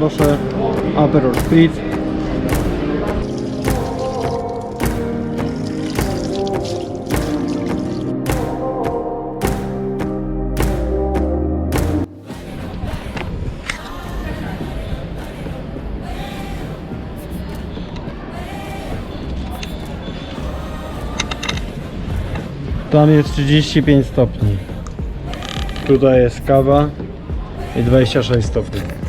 proszę. Aperol Spritz. Tam jest 35 stopni. Tutaj jest kawa i 26 stopni.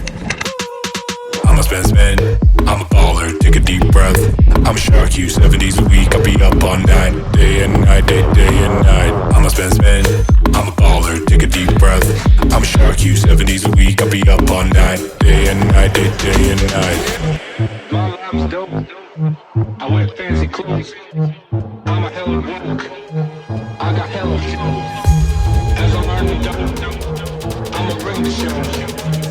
Spend spend. I'm a baller, take a deep breath. I'm a shark, you seven days a week. I'll be up all night, day and night, day, day and night. I'm a spend spend. I'm a baller, take a deep breath. I'm a shark, you seven days a week. I'll be up all night, day and night, day, day and night. My life's dope. I wear fancy clothes. I'm a hell of work. I got hell of shows. As I'm earning dope, I'ma bring the show.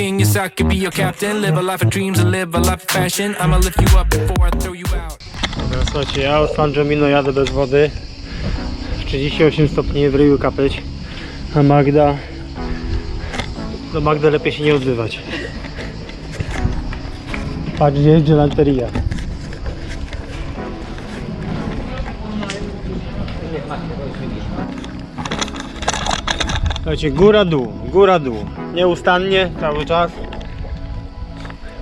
King, yes, I could be your captain. Live a life of dreams and live a life of fashion. I'ma lift you up before I throw you out. Dobra, słuchajcie, ja od San Gimino jadę bez wody. 38 stopni w ryju kapeć. A Magda... Do Magdy lepiej się nie odzywać. Patrz, gdzie jest gelanteria. Słuchajcie, góra dół, góra dół. Nieustannie, cały czas.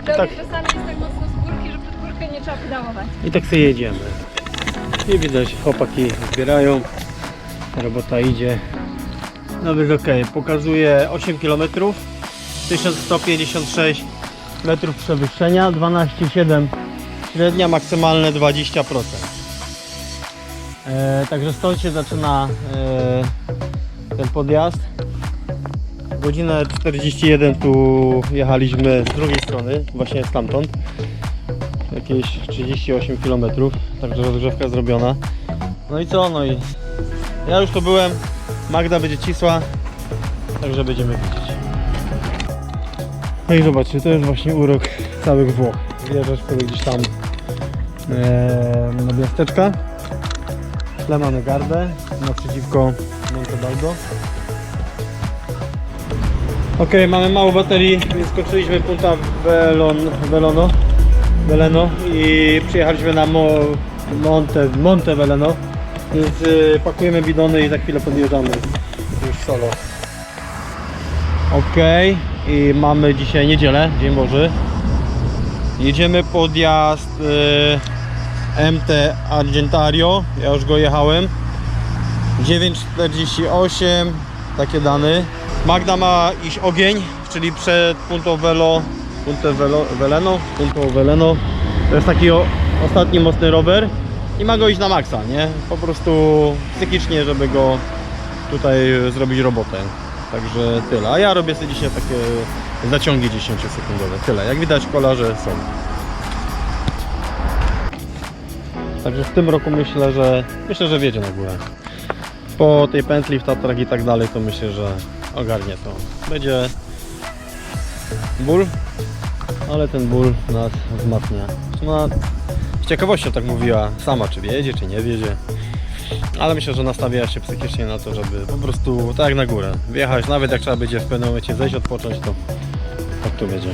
Tak. Tak. Czasami jest tak mocno z górki, że przed górkę nie trzeba pedałować. I tak sobie jedziemy. I widać, chłopaki zbierają. Robota idzie. No więc ok, pokazuje 8 km, 1156 metrów przewyższenia, 12,7 średnia, maksymalne 20%. E, także stąd się zaczyna e, ten podjazd. Godzinę 41 tu jechaliśmy z drugiej strony, właśnie stamtąd jakieś 38 km, także rozgrzewka zrobiona. No i co? No i ja już tu byłem, Magda będzie cisła, także będziemy widzieć. No i zobaczcie, to jest właśnie urok całych Włoch. Wjeżdżasz sobie gdzieś tam e, na miasteczka, tle mamy Gardę, naprzeciwko Montebaldo. Ok, mamy mało baterii, więc skończyliśmy punta Velon, Velono. Veleno i przyjechaliśmy na Mo, Monte, Monte Veleno więc y, pakujemy bidony i za chwilę podjeżdżamy. Już solo. Ok i mamy dzisiaj niedzielę, Dzień Boży. Jedziemy podjazd y, MT Argentario ja już go jechałem. 9.48 takie dane Magda ma iść ogień czyli przed Punto Velo Punto Velo, Veleno Punto Veleno to jest taki o, ostatni mocny rower i ma go iść na maksa, nie? Po prostu psychicznie, żeby go tutaj zrobić robotę. Także tyle. A ja robię sobie dzisiaj takie zaciągi 10 sekundowe. Tyle. Jak widać kolarze są. Także w tym roku myślę, że myślę, że wiedzie na górę. Po tej pętli w Tatrach i tak dalej, to myślę, że ogarnie to. Będzie ból, ale ten ból nas wzmacnia. Ona z ciekawością tak mówiła sama, czy wiedzie, czy nie wiedzie. Ale myślę, że nastawiała się psychicznie na to, żeby po prostu tak na górę wjechać, nawet jak trzeba będzie w pewnym momencie zejść, odpocząć, to tak tu będzie.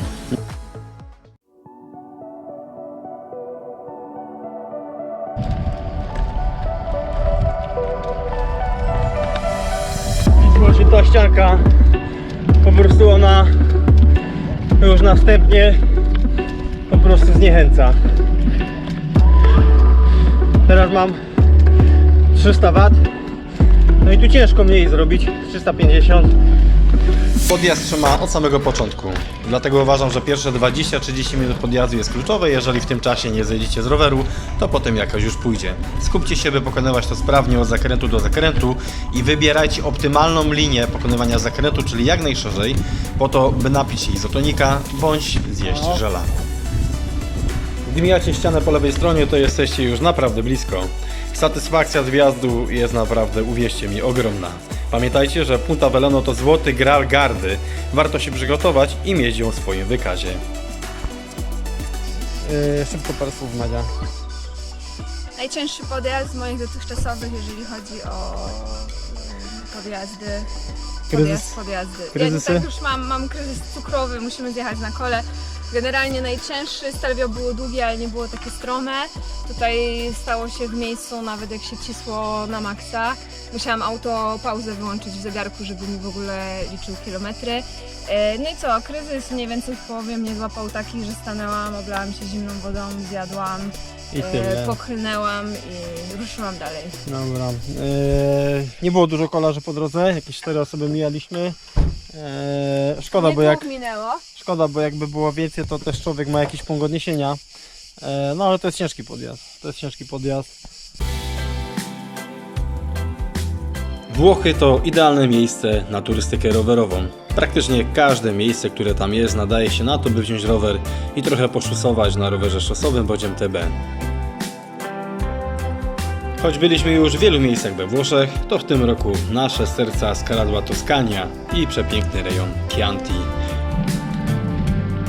Ta ścianka po prostu ona już następnie po prostu zniechęca. Teraz mam 300 W. No i tu ciężko mniej zrobić, 350. Podjazd trzyma od samego początku. Dlatego uważam, że pierwsze 20-30 minut podjazdu jest kluczowe. Jeżeli w tym czasie nie zejdziecie z roweru, to potem jakoś już pójdzie. Skupcie się, by pokonywać to sprawnie od zakrętu do zakrętu i wybierajcie optymalną linię pokonywania zakrętu, czyli jak najszerzej, po to, by napić się izotonika bądź zjeść żela. Gdy mijacie ścianę po lewej stronie, to jesteście już naprawdę blisko. Satysfakcja z wjazdu jest naprawdę, uwierzcie mi, ogromna. Pamiętajcie, że Punta Veleno to złoty gral gardy. Warto się przygotować i mieć ją w swoim wykazie. Yy, szybko parę słów Madzia. Najcięższy podjazd z moich dotychczasowych, jeżeli chodzi o y, podjazdy. Kryzys? Podjazd, podjazdy. Kryzysy? Ja tak już mam, mam kryzys cukrowy, musimy zjechać na kole. Generalnie najcięższy, Stelvio było długie, ale nie było takie strome. Tutaj stało się w miejscu, nawet jak się cisło na maksa. Musiałam auto pauzę wyłączyć w zegarku, żeby mi w ogóle liczył kilometry. E, No i co, kryzys mniej więcej w połowie mnie złapał taki, że stanęłam, oblałam się zimną wodą, zjadłam, I e, tyle. i ruszyłam dalej. Dobra. Yy, nie było dużo kolarzy po drodze, jakieś cztery osoby mijaliśmy. Yy, szkoda, bo jak, minęło. szkoda, bo jakby było więcej, to też człowiek ma jakiś punkt odniesienia. Yy, no ale to jest ciężki podjazd. To jest ciężki podjazd. Włochy to idealne miejsce na turystykę rowerową. Praktycznie każde miejsce, które tam jest, nadaje się na to, by wziąć rower i trochę poszusować na rowerze szosowym bądź MTB. Choć byliśmy już w wielu miejscach we Włoszech, to w tym roku nasze serca skaradła Toskania i przepiękny rejon Chianti.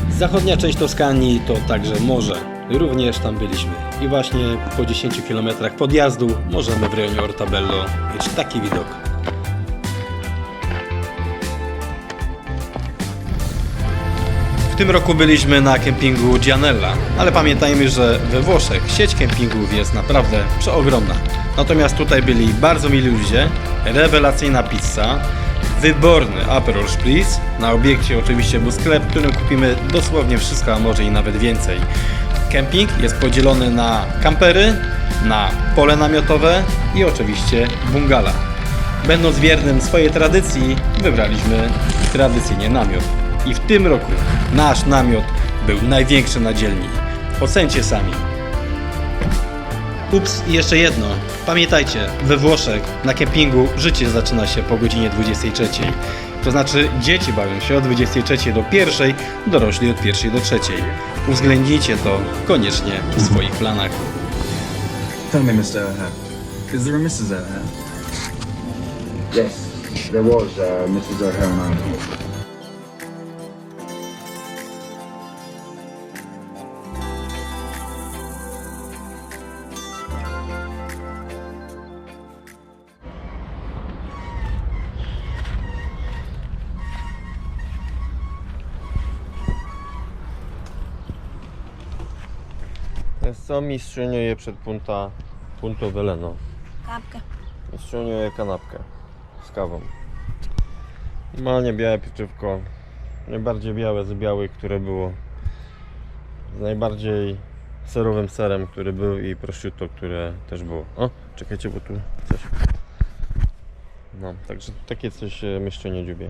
Zachodnia część Toskanii to także morze. Również tam byliśmy. I właśnie po 10 km podjazdu możemy w rejonie Ortabello mieć taki widok. W tym roku byliśmy na kempingu Gianella, ale pamiętajmy, że we Włoszech sieć kempingów jest naprawdę przeogromna. Natomiast tutaj byli bardzo mili ludzie, rewelacyjna pizza, wyborny Aperol Spritz. Na obiekcie oczywiście był sklep, w którym kupimy dosłownie wszystko, a może i nawet więcej. Kemping jest podzielony na kampery, na pole namiotowe i oczywiście bungala. Będąc wiernym swojej tradycji, wybraliśmy tradycyjnie namiot. I w tym roku nasz namiot był największy na dzielni. Ocencie sami. Ups, i jeszcze jedno. Pamiętajcie, we Włoszech na kempingu życie zaczyna się po godzinie 23. To znaczy dzieci bawią się od 23 do 1, dorośli od 1 do 3. Uwzględnijcie to koniecznie w swoich planach. Tell me, Mr. O'Hare, is there a Mrs. O'Hare? Yes, there was uh, Mrs. O'Hare. Co mistrzyniu je przed punta, punto Veleno. Kapkę. Mistrzyniu je kanapkę z kawą. Normalnie białe pieczywko. Najbardziej białe z białych, które było. Z najbardziej serowym serem, który był i prosciutto, które też było. O, czekajcie, bo tu coś. No, także takie coś e, mieszczenie dziubie.